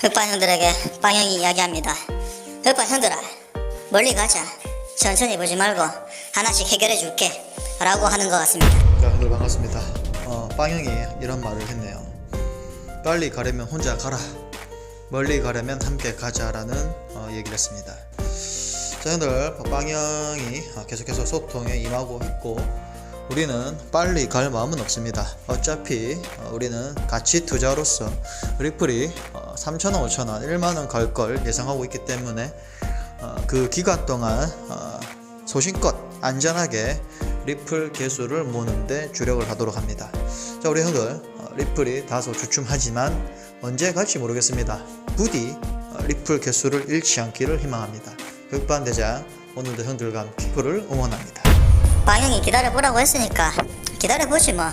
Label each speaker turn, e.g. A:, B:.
A: 흑반 형들에게 빵형이 이야기합니다. 흑반 형들아, 멀리 가자. 천천히 보지 말고 하나씩 해결해 줄게. 라고 하는 것 같습니다.
B: 자, 형들 반갑습니다. 어, 빵형이 이런 말을 했네요. 빨리 가려면 혼자 가라. 멀리 가려면 함께 가자라는 어, 얘기를 했습니다. 자, 형들 빵형이 어, 계속해서 소통에 임하고 있고 우리는 빨리 갈 마음은 없습니다. 어차피 어, 우리는 가치 투자로서 리플이 어, 3천원, 5천원, 1만원 갈 걸 예상하고 있기 때문에 어, 그 기간 동안 어, 소신껏 안전하게 리플 개수를 모는데 주력을 하도록 합니다. 자 우리 형들 어, 리플이 다소 주춤하지만 언제 갈지 모르겠습니다. 부디 어, 리플 개수를 잃지 않기를 희망합니다. 극반대장 오늘도 형들과 함께 리플을 응원합니다.
A: 빵형이 기다려보라고 했으니까 기다려보지 뭐.